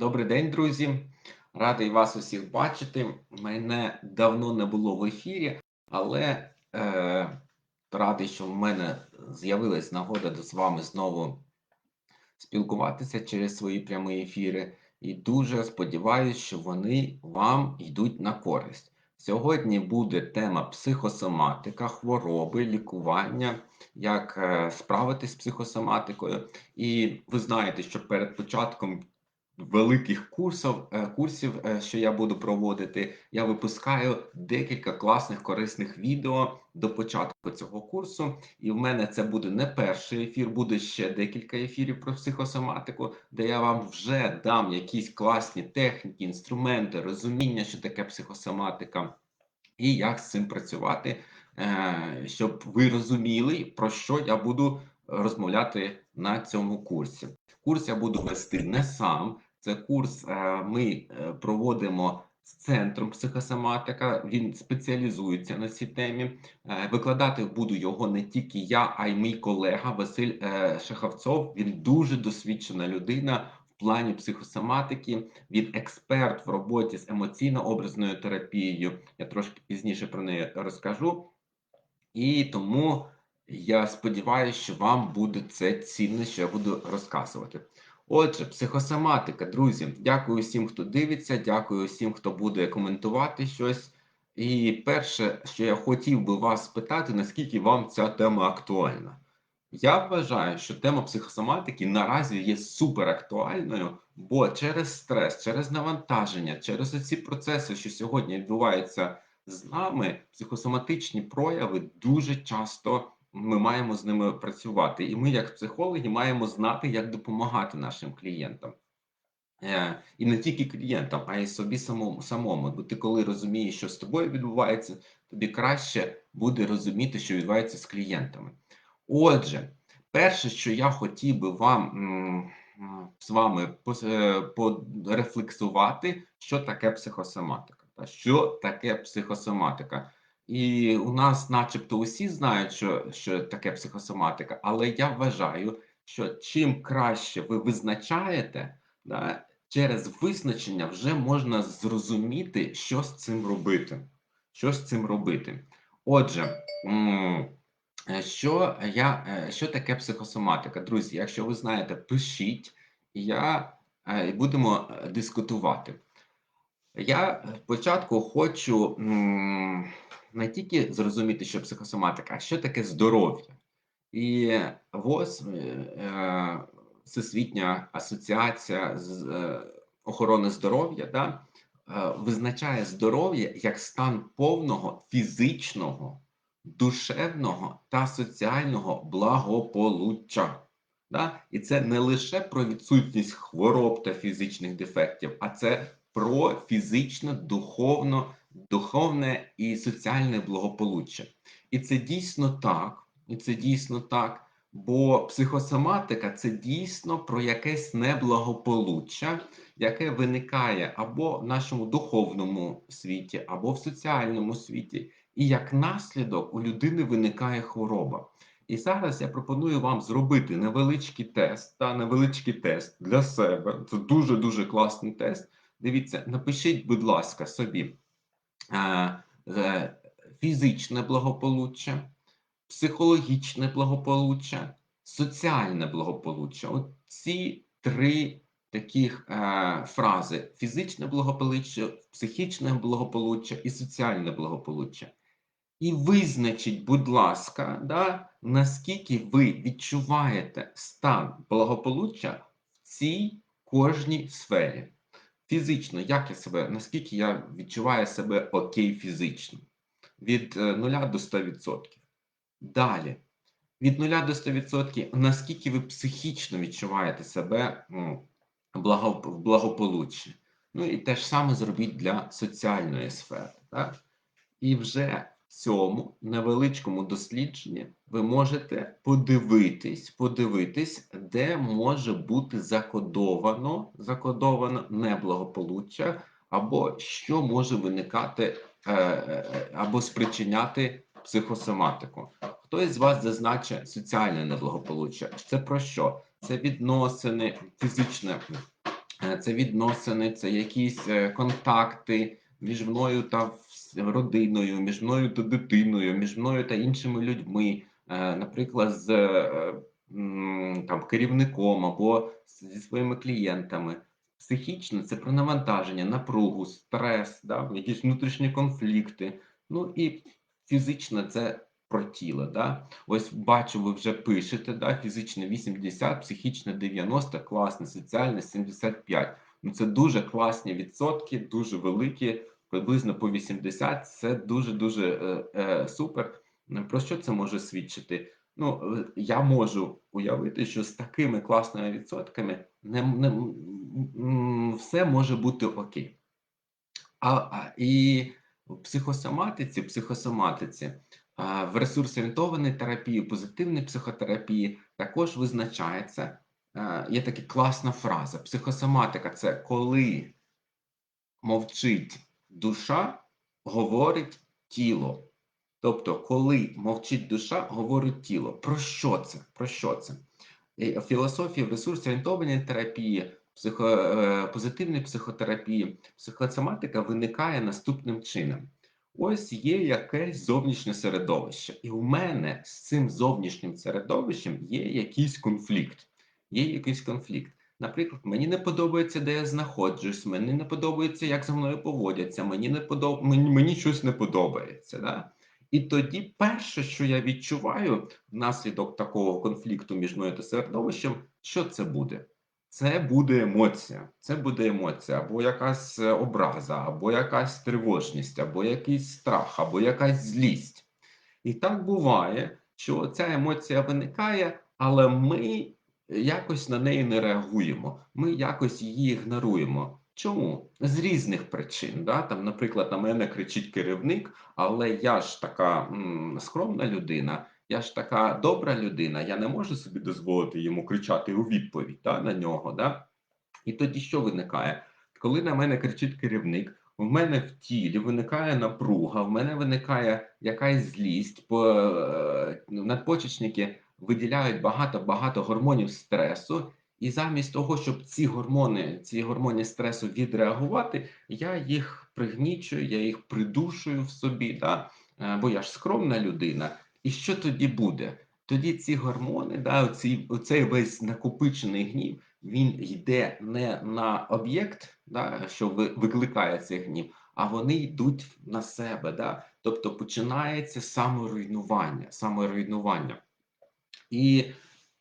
Добрий день, друзі. Радий вас усіх бачити. Мене давно не було в ефірі, але е, радий, що в мене з'явилась нагода з вами знову спілкуватися через свої прямі ефіри. І дуже сподіваюся, що вони вам йдуть на користь. Сьогодні буде тема психосоматика, хвороби, лікування, як е, справитись з психосоматикою. І ви знаєте, що перед початком великих курсів, е, курсів, е, що я буду проводити, я випускаю декілька класних корисних відео до початку цього курсу. І в мене це буде не перший ефір, буде ще декілька ефірів про психосоматику, де я вам вже дам якісь класні техніки, інструменти, розуміння, що таке психосоматика, і як з цим працювати, е, щоб ви розуміли, про що я буду розмовляти на цьому курсі. Курс я буду вести не сам. Це курс е, ми е, проводимо з центром психосоматика. Він спеціалізується на цій темі. Е, викладати буду його не тільки я, а й мій колега Василь Шахавцов. Він дуже досвідчена людина в плані психосоматики. Він експерт в роботі з емоційно-образною терапією. Я трошки пізніше про неї розкажу. І тому я сподіваюся, що вам буде це цінне, що я буду розказувати. Отже, психосоматика, друзі, дякую всім, хто дивиться, дякую всім, хто буде коментувати щось. І перше, що я хотів би вас спитати, наскільки вам ця тема актуальна? Я вважаю, що тема психосоматики наразі є супер актуальною, бо через стрес, через навантаження, через ці процеси, що сьогодні відбуваються з нами, психосоматичні прояви дуже часто ми маємо з ними працювати. І ми, як психологи, маємо знати, як допомагати нашим клієнтам. Е, і не тільки клієнтам, а й собі самому. самому. Бо ти, коли розумієш, що з тобою відбувається, тобі краще буде розуміти, що відбувається з клієнтами. Отже, перше, що я хотів би вам з вами е, порефлексувати, що таке психосоматика. Що таке психосоматика? І у нас, начебто, усі знають, що що таке психосоматика, але я вважаю, що чим краще ви визначаєте, да, через визначення вже можна зрозуміти, що з цим робити. Що з цим робити? Отже, що я, е, що таке психосоматика? Друзі, якщо ви знаєте, пишіть, я е, будемо е, дискутувати. Я спочатку хочу не тільки зрозуміти, що психосоматика, а що таке здоров'я. І ВОЗ, е, е, Всесвітня асоціація з е, охорони здоров'я, да, визначає здоров'я як стан повного фізичного, душевного та соціального благополуччя. Да? І це не лише про відсутність хвороб та фізичних дефектів, а це про фізично, духовно духовне і соціальне благополуччя. І це дійсно так, і це дійсно так, бо психосоматика це дійсно про якесь неблагополуччя, яке виникає або в нашому духовному світі, або в соціальному світі. І як наслідок у людини виникає хвороба. І зараз я пропоную вам зробити невеличкий тест та невеличкий тест для себе. Це дуже дуже класний тест. Дивіться, напишіть, будь ласка, собі фізичне благополуччя, психологічне благополуччя, соціальне благополуччя. От ці три таких е, фрази: фізичне благополуччя, психічне благополуччя і соціальне благополуччя. І визначіть, будь ласка, да, наскільки ви відчуваєте стан благополуччя в цій кожній сфері. Фізично, як я себе, наскільки я відчуваю себе окей фізично? Від 0 е, до 100%. Далі. Від 0 до 100%, наскільки ви психічно відчуваєте себе ну, в благополуччі? Ну і те ж саме зробіть для соціальної сфери. Так? І вже цьому невеличкому дослідженні ви можете подивитись, подивитись, де може бути закодовано закодовано неблагополуччя, або що може виникати е, е, або спричиняти психосоматику. Хтось з вас зазначить соціальне неблагополуччя. Це про що? Це відносини, фізичне е, це відносини, це якісь контакти між мною та вс- родиною, між мною та дитиною, між мною та іншими людьми, е, наприклад, з е, там, керівником або зі своїми клієнтами. Психічно це про навантаження, напругу, стрес, да, якісь внутрішні конфлікти. Ну і фізично це про тіло. Да? Ось бачу, ви вже пишете, да? фізичне 80, психічне 90, класне, соціальне 75. Ну це дуже класні відсотки, дуже великі, приблизно по 80. Це дуже-дуже е, е, супер. Про що це може свідчити? Ну, е, я можу уявити, що з такими класними відсотками не, не все може бути окей. А, а і в психосоматиці, в психосоматиці, а, в ресурсоорієнтованій терапії, позитивній психотерапії також визначається. а, Є така класна фраза. Психосоматика це коли мовчить душа, говорить тіло. Тобто, коли мовчить душа, говорить тіло. Про що це? Про що це? І в в терапії, психо, е, позитивній психотерапії, психосоматика виникає наступним чином. Ось є якесь зовнішнє середовище, і у мене з цим зовнішнім середовищем є якийсь конфлікт. Є якийсь конфлікт. Наприклад, мені не подобається, де я знаходжусь, мені не подобається, як зі мною поводяться, мені не подоб... мені, мені щось не подобається. Да? І тоді перше, що я відчуваю внаслідок такого конфлікту між мною та середовищем, що це буде? Це буде емоція, це буде емоція, або якась е, образа, або якась тривожність, або якийсь страх, або якась злість. І так буває, що ця емоція виникає, але ми якось на неї не реагуємо, ми якось її ігноруємо. Чому? З різних причин. Да? Там, наприклад, на мене кричить керівник, але я ж така м, скромна людина, я ж така добра людина, я не можу собі дозволити йому кричати у відповідь да, на нього. Да? І тоді що виникає? Коли на мене кричить керівник, в мене в тілі виникає напруга, в мене виникає якась злість, е, надпочечники виділяють багато-багато гормонів стресу, і замість того, щоб ці гормони, ці гормони стресу відреагувати, я їх пригнічую, я їх придушую в собі, да? Е, бо я ж скромна людина. І що тоді буде? Тоді ці гормони, да, оці, оцей весь накопичений гнів, він йде не на об'єкт, да, що викликає цей гнів, а вони йдуть на себе. Да? Тобто починається саморуйнування, саморуйнування. І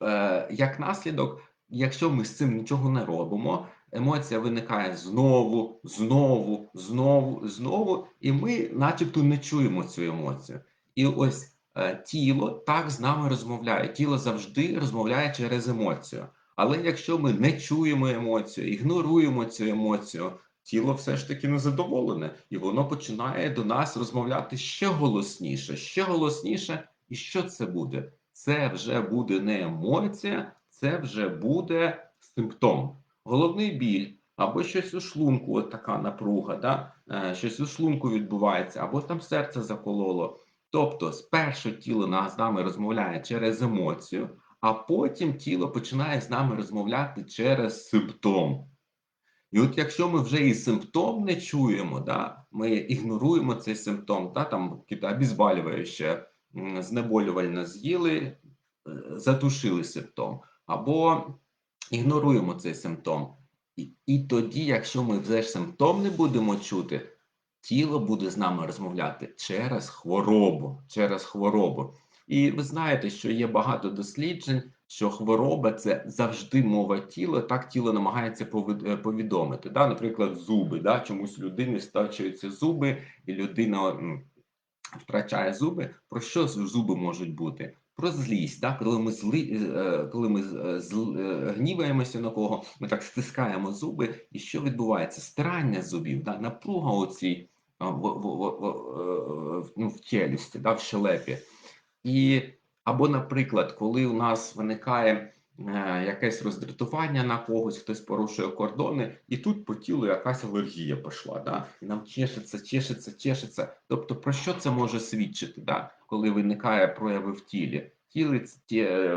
е, як наслідок, якщо ми з цим нічого не робимо, емоція виникає знову, знову, знову, знову, і ми, начебто, не чуємо цю емоцію. І ось е, тіло так з нами розмовляє. Тіло завжди розмовляє через емоцію. Але якщо ми не чуємо емоцію, ігноруємо цю емоцію, тіло все ж таки незадоволене, і воно починає до нас розмовляти ще голосніше, ще голосніше. І що це буде? Це вже буде не емоція, це вже буде симптом. Головний біль, або щось у шлунку, от така напруга, да? е, щось у шлунку відбувається, або там серце закололо. Тобто, спершу тіло з нами розмовляє через емоцію, а потім тіло починає з нами розмовляти через симптом. І от якщо ми вже і симптом не чуємо, да, ми ігноруємо цей симптом, да, там якісь знеболювальне з'їли, е, затушили симптом, або ігноруємо цей симптом. І, і тоді, якщо ми вже ж симптом не будемо чути, тіло буде з нами розмовляти через хворобу, через хворобу. І ви знаєте, що є багато досліджень, що хвороба це завжди мова тіла. Так тіло намагається е, повідомити. Да? Наприклад, зуби. Да? Чомусь людини стачуються зуби, і людина втрачає зуби. Про що зуби можуть бути? Про злість, да? коли ми зли, е, коли ми зл- е, гніваємося на кого, ми так стискаємо зуби, і що відбувається? Старання зубів, да? напруга оцій а, в, в, в, в, е, ну, в челюсті, да? в щелепі. І або, наприклад, коли у нас виникає е, якесь роздратування на когось, хтось порушує кордони, і тут по тілу якась алергія пішла, да? і нам чешеться, чешеться, чешеться. Тобто, про що це може свідчити, да? коли виникає прояви в тілі? тілить ті, е,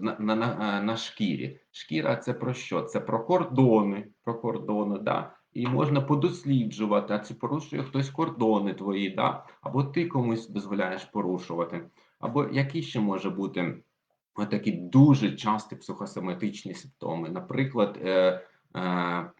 на, на, на, на шкірі. Шкіра це про що? Це про кордони, про кордони, да? І можна подосліджувати, а чи порушує хтось кордони твої, да? або ти комусь дозволяєш порушувати, або які ще може бути такі дуже часті психосоматичні симптоми, наприклад, е, е,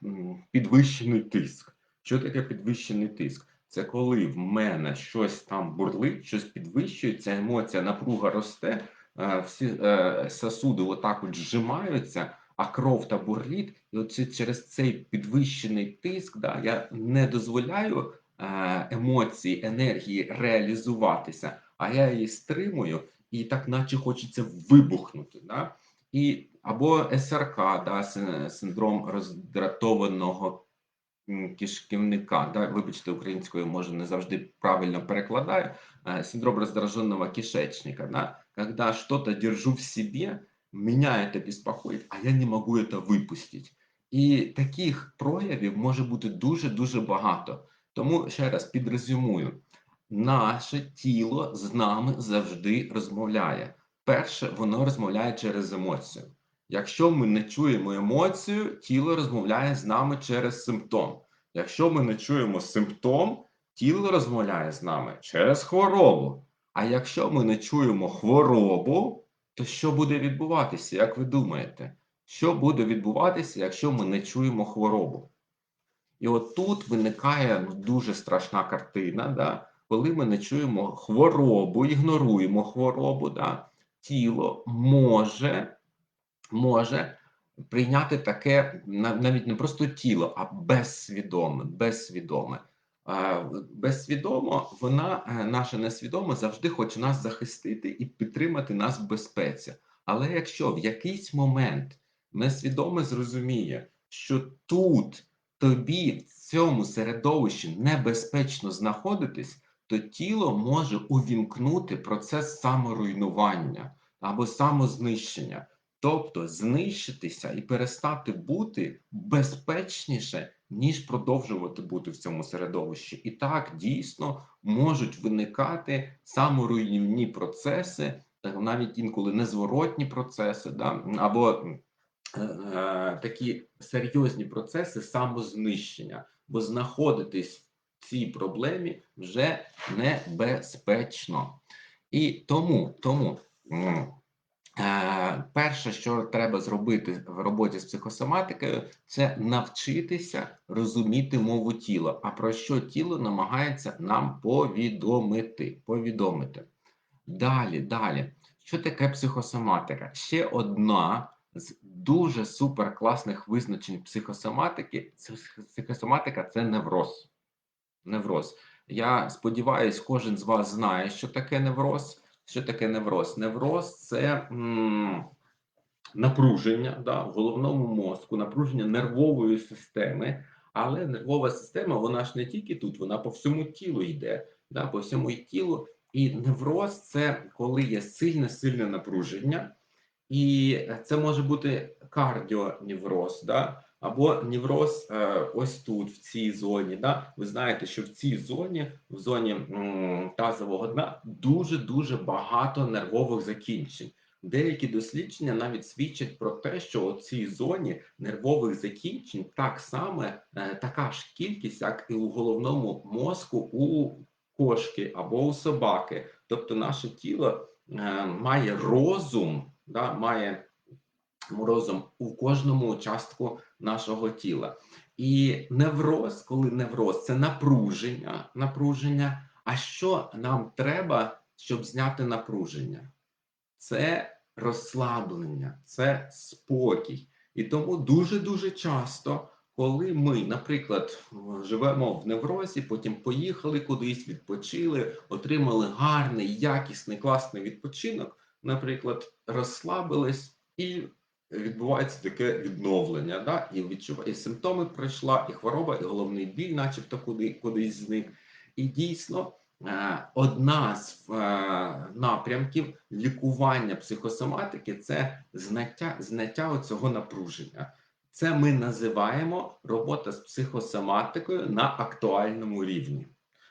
підвищений тиск. Що таке підвищений тиск? Це коли в мене щось там бурлить, щось підвищується, емоція, напруга росте, е, всі е, сосуди отак от зжимаються, а кров та бурліт, і оце через цей підвищений тиск, да, я не дозволяю е, емоції, енергії реалізуватися, а я її стримую, і так, наче хочеться вибухнути. Да? І або СРК, да, син- синдром роздратованого м, кишківника, да, вибачте, українською може не завжди правильно перекладаю, э, синдром раздраженного кишечника, да, когда что-то держу в себе, меня это беспокоит, а я не могу это випустити. І таких проявів може бути дуже-дуже багато. Тому ще раз підрезюмую: наше тіло з нами завжди розмовляє. Перше, воно розмовляє через емоцію. Якщо ми не чуємо емоцію, тіло розмовляє з нами через симптом. Якщо ми не чуємо симптом, тіло розмовляє з нами через хворобу. А якщо ми не чуємо хворобу, то що буде відбуватися, як ви думаєте? Що буде відбуватися, якщо ми не чуємо хворобу? І от тут виникає ну, дуже страшна картина, да? Коли ми не чуємо хворобу, ігноруємо хворобу, да? тіло може, може прийняти таке нав- навіть не просто тіло, а безсвідоме, безсвідоме. Безсвідомо, вона, е, наша несвідома, завжди хоче нас захистити і підтримати нас в безпеці. Але якщо в якийсь момент несвідоме зрозуміє, що тут тобі в цьому середовищі небезпечно знаходитись, то тіло може увімкнути процес саморуйнування або самознищення, тобто знищитися і перестати бути безпечніше, ніж продовжувати бути в цьому середовищі. І так дійсно можуть виникати саморуйнівні процеси, навіть інколи незворотні процеси, да, або е, е, такі серйозні процеси самознищення, бо знаходитись цій проблемі вже небезпечно. І тому, тому е, перше, що треба зробити в роботі з психосоматикою, це навчитися розуміти мову тіла. А про що тіло намагається нам повідомити? повідомити. Далі, далі. Що таке психосоматика? Ще одна з дуже супер класних визначень психосоматики. Психосоматика це невроз. Невроз. Я сподіваюся, кожен з вас знає, що таке невроз. Що таке невроз? Невроз це м, напруження да, в головному мозку, напруження нервової системи. Але нервова система, вона ж не тільки тут, вона по всьому тілу йде. Да, по всьому тілу. І невроз це коли є сильне сильне напруження, і це може бути кардіоневроз, да? Або невроз е, ось тут, в цій зоні. Да? Ви знаєте, що в цій зоні, в зоні тазового дна, дуже дуже багато нервових закінчень. Деякі дослідження навіть свідчать про те, що у цій зоні нервових закінчень так само е, така ж кількість, як і у головному мозку у кошки або у собаки. Тобто, наше тіло е, має розум, да, має розум у кожному участку нашого тіла. І невроз, коли невроз це напруження, напруження. А що нам треба, щоб зняти напруження? Це розслаблення, це спокій. І тому дуже дуже часто, коли ми, наприклад, живемо в неврозі, потім поїхали кудись, відпочили, отримали гарний, якісний, класний відпочинок, наприклад, розслабились і відбувається таке відновлення. Да? І відчуває і симптоми пройшла, і хвороба, і головний біль, начебто, куди кудись зник. І дійсно. Е, Одна з е, напрямків лікування психосоматики це знаття зняття цього напруження. Це ми називаємо робота з психосоматикою на актуальному рівні.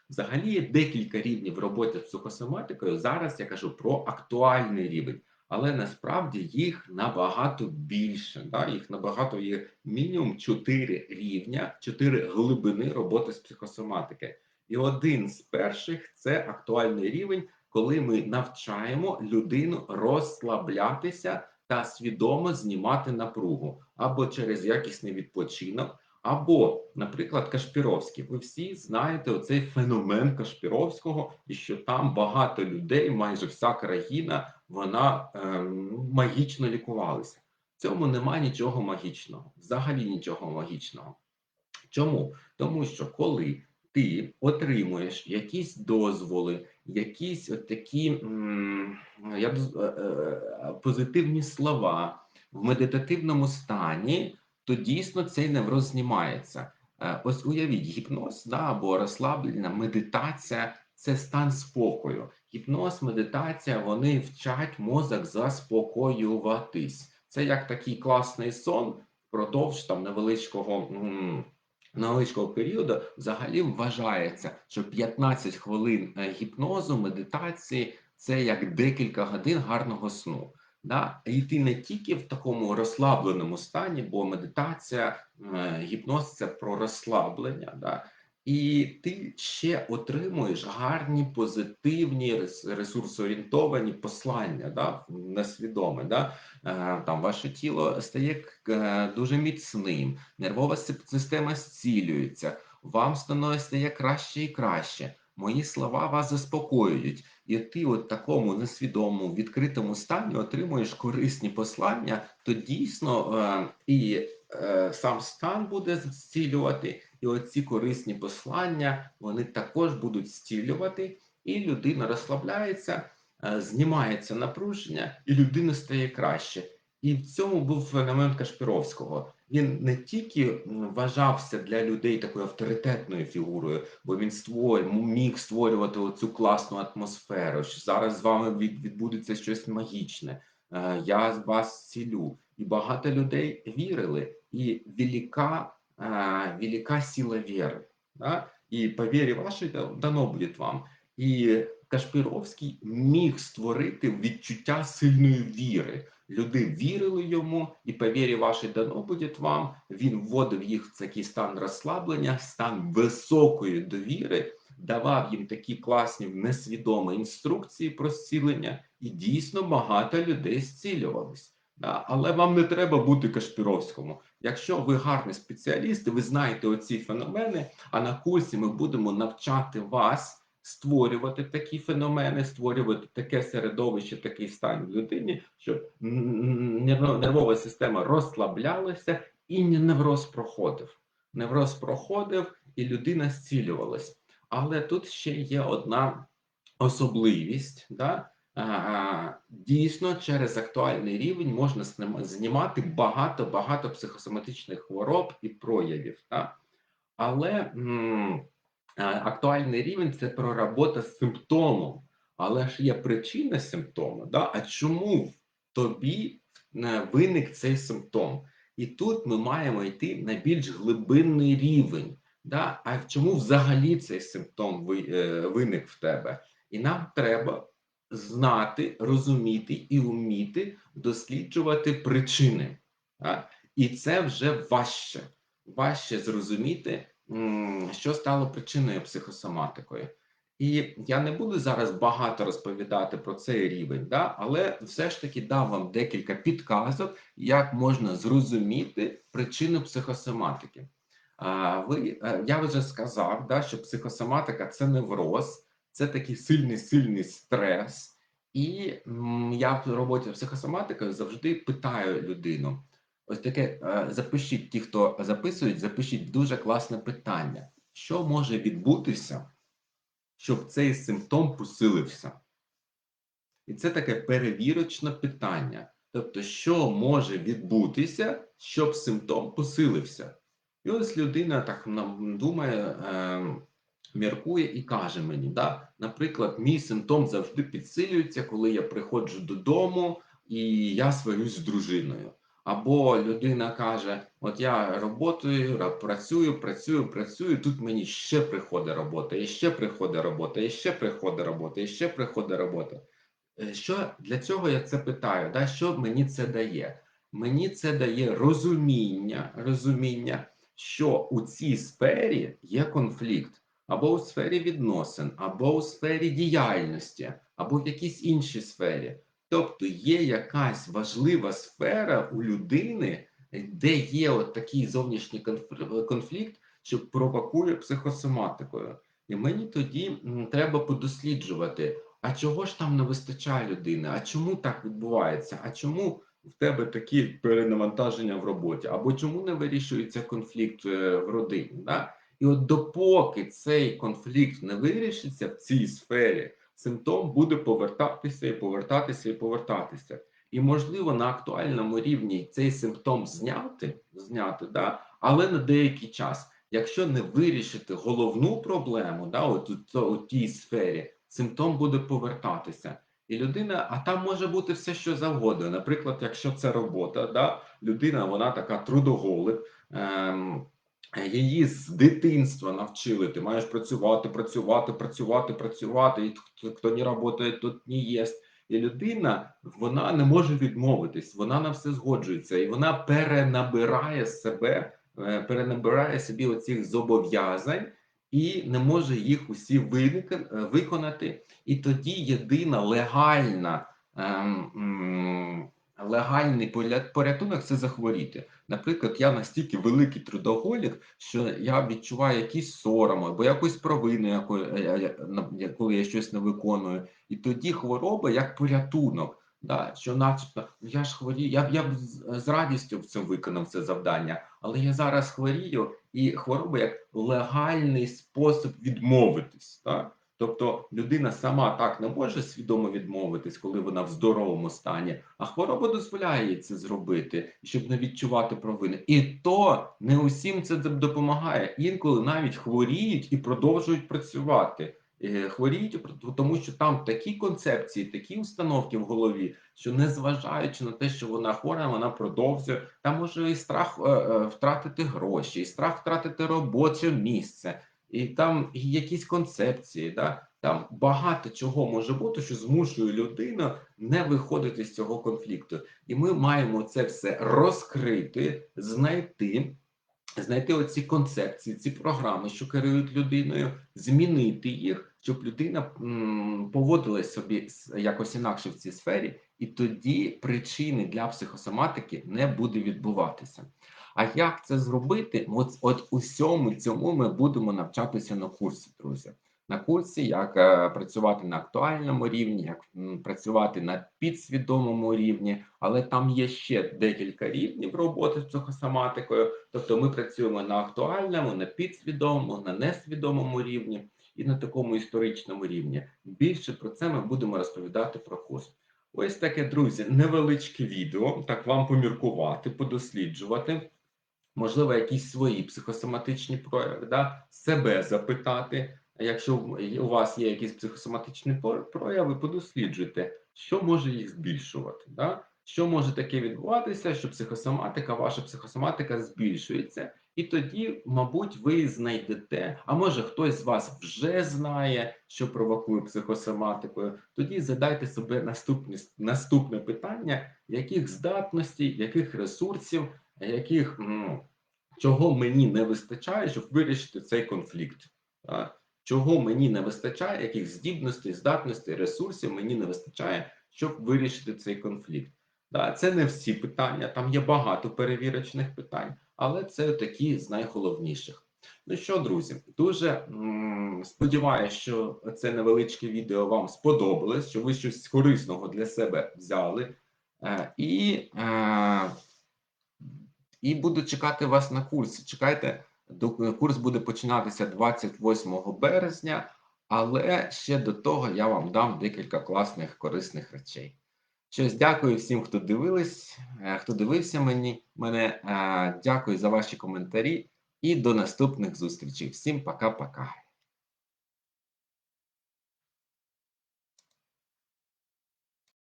Взагалі є декілька рівнів роботи з психосоматикою. Зараз я кажу про актуальний рівень, але насправді їх набагато більше. Да? Їх набагато є мінімум чотири рівня, чотири глибини роботи з психосоматики. І один з перших це актуальний рівень, коли ми навчаємо людину розслаблятися та свідомо знімати напругу або через якісний відпочинок, або, наприклад, Кашпіровський. Ви всі знаєте оцей феномен Кашпіровського, і що там багато людей, майже вся країна, вона ем, магічно лікувалася. В цьому немає нічого магічного, взагалі нічого магічного. Чому? Тому що коли ти отримуєш якісь дозволи, якісь от такі я б е, е, позитивні слова в медитативному стані, то дійсно цей невроз знімається. Е, Ось уявіть, гіпноз да, або розслаблення, медитація це стан спокою. Гіпноз, медитація, вони вчать мозок заспокоюватись. Це як такий класний сон впродовж там невеличкого. невеличкого періоду взагалі вважається, що 15 хвилин е, гіпнозу, медитації це як декілька годин гарного сну. Да? І ти не тільки в такому розслабленому стані, бо медитація, е, гіпноз це про розслаблення. Да? І ти ще отримуєш гарні позитивні рес- ресурсоорієнтовані послання, да? несвідоме. Да? Е, Там ваше тіло стає е, дуже міцним, нервова система зцілюється, вам стає краще і краще. Мої слова вас заспокоюють, і ти от такому несвідомому відкритому стані отримуєш корисні послання, то дійсно е, і сам стан буде зцілювати, і оці корисні послання вони також будуть зцілювати, і людина розслабляється, е, знімається напруження, і людина стає краще. І в цьому був феномен Кашпіровського. Він не тільки вважався для людей такою авторитетною фігурою, бо він створював, міг створювати оцю класну атмосферу. Що зараз з вами від- відбудеться щось магічне. е, Я вас цілю. І багато людей вірили. І велика, е, велика сила віри. Да? І по вірі вашій дано буде вам. І Кашпіровський міг створити відчуття сильної віри. Люди вірили йому, і по вірі вашій дано буде вам. Він вводив їх в такий стан розслаблення, стан високої довіри, давав їм такі класні несвідомі інструкції про зцілення, і дійсно багато людей зцілювались. Але вам не треба бути Кашпіровському. Якщо ви гарний спеціаліст, ви знаєте оці феномени, а на курсі ми будемо навчати вас створювати такі феномени, створювати таке середовище, такий стан в людині, щоб нервова система розслаблялася і не невроз проходив. Невроз проходив, і людина зцілювалась. Але тут ще є одна особливість. Да? Дійсно, через актуальний рівень можна знімати багато багато психосоматичних хвороб і проявів. Да? Але актуальний рівень це про роботу з симптомом. Але ж є причина симптому. Да? А чому в тобі е, виник цей симптом? І тут ми маємо йти на більш глибинний рівень. Да? А чому взагалі цей симптом е, виник в тебе? І нам треба знати, розуміти і вміти досліджувати причини. І це вже важче. Важче зрозуміти, що стало причиною психосоматикою. І я не буду зараз багато розповідати про цей рівень, да? але все ж таки дам вам декілька підказок, як можна зрозуміти причину психосоматики. А, ви, е, я вже сказав, да, що психосоматика це невроз, це такий сильний сильний стрес. І я в роботі з психосоматикою завжди питаю людину: ось таке е, запишіть, ті, хто записують, запишіть дуже класне питання: що може відбутися, щоб цей симптом посилився? І це таке перевірочне питання. Тобто, що може відбутися, щоб симптом посилився? І ось людина так думає, е, міркує і каже мені: да, наприклад, мій симптом завжди підсилюється, коли я приходжу додому і я сварюсь з дружиною. Або людина каже: От я роботою, працюю, працюю, працюю. Тут мені ще приходить робота, і ще приходить робота, і ще приходить робота, і ще приходить робота. Е, Що для цього я це питаю? Да? Що мені це дає? Мені це дає розуміння, розуміння, що у цій сфері є конфлікт, або у сфері відносин, або у сфері діяльності, або в якійсь іншій сфері. Тобто є якась важлива сфера у людини, де є от такий зовнішній конфлікт, що провокує психосоматикою. І мені тоді треба подосліджувати, а чого ж там не вистачає людини? А чому так відбувається? А чому в тебе такі перенавантаження в роботі? Або чому не вирішується конфлікт е, в родині? Да? І от допоки цей конфлікт не вирішиться в цій сфері, симптом буде повертатися і повертатися і повертатися. І можливо на актуальному рівні цей симптом зняти, зняти, да? але на деякий час. Якщо не вирішити головну проблему, да, от у, у тій сфері, симптом буде повертатися. І людина, а там може бути все, що завгодно. Наприклад, якщо це робота, да, людина вона така трудоголик, ем, її з дитинства навчили. Ти маєш працювати, працювати, працювати, працювати. І хто, не працює, тот не єсть. І людина вона не може відмовитись, вона на все згоджується, і вона перенабирає себе, е, перенабирає собі оцих зобов'язань і не може їх усі е, виконати. І тоді єдина легальна. ем, Легальний порятунок це захворіти. Наприклад, я настільки великий трудоголік, що я відчуваю якийсь сором або якусь провину, яку, е, коли я щось не виконую. І тоді хвороба як порятунок. Да, що начебто «Ну, я ж хворію, я б я б з, радістю в цьому виконав це завдання, але я зараз хворію, і хвороба як легальний спосіб відмовитись. Так? Тобто людина сама так не може свідомо відмовитись, коли вона в здоровому стані, а хвороба дозволяє це зробити, щоб не відчувати провини. І то не усім це допомагає. Інколи навіть хворіють і продовжують працювати. Е, Хворіють, тому що там такі концепції, такі установки в голові, що незважаючи на те, що вона хвора, вона продовжує. Там може і страх е, е, втратити гроші, і страх втратити робоче місце, і там якісь концепції. Да? Там багато чого може бути, що змушує людину не виходити з цього конфлікту. І ми маємо це все розкрити, знайти. Знайти оці концепції, ці програми, що керують людиною, змінити їх, щоб людина м, поводилась собі якось інакше в цій сфері, і тоді причини для психосоматики не буде відбуватися. А як це зробити? От, от усьому цьому ми будемо навчатися на курсі, друзі. На курсі, як е, працювати на актуальному рівні, як працювати на підсвідомому рівні, але там є ще декілька рівнів роботи з психосоматикою. Тобто ми працюємо на актуальному, на підсвідомому, на несвідомому рівні і на такому історичному рівні. Більше про це ми будемо розповідати про курс. Ось таке, друзі, невеличке відео, так вам поміркувати, подосліджувати. Можливо, якісь свої психосоматичні прояви, да? себе запитати. Якщо у вас є якісь психосоматичні прояви, подосліджуйте, що може їх збільшувати. Да? Що може таке відбуватися, що психосоматика, ваша психосоматика збільшується, і тоді, мабуть, ви знайдете, а може хтось з вас вже знає, що провокує психосоматикою. Тоді задайте собі наступне, наступне питання: яких здатностей, яких ресурсів, яких чого мені не вистачає, щоб вирішити цей конфлікт. Так? Чого мені не вистачає, яких здібностей, здатностей, ресурсів мені не вистачає, щоб вирішити цей конфлікт. Да, це не всі питання, там є багато перевірочних питань, але це такі з найголовніших. Ну що, друзі, дуже сподіваюся, що це невеличке відео вам сподобалось, що ви щось корисного для себе взяли. Е, і, е, і буду чекати вас на курсі. Чекайте, курс буде починатися 28 березня, але ще до того я вам дам декілька класних корисних речей. Щось дякую всім, хто дивились, е, хто дивився мені мене. Е, Дякую за ваші коментарі і до наступних зустрічей. Всім пока-пока.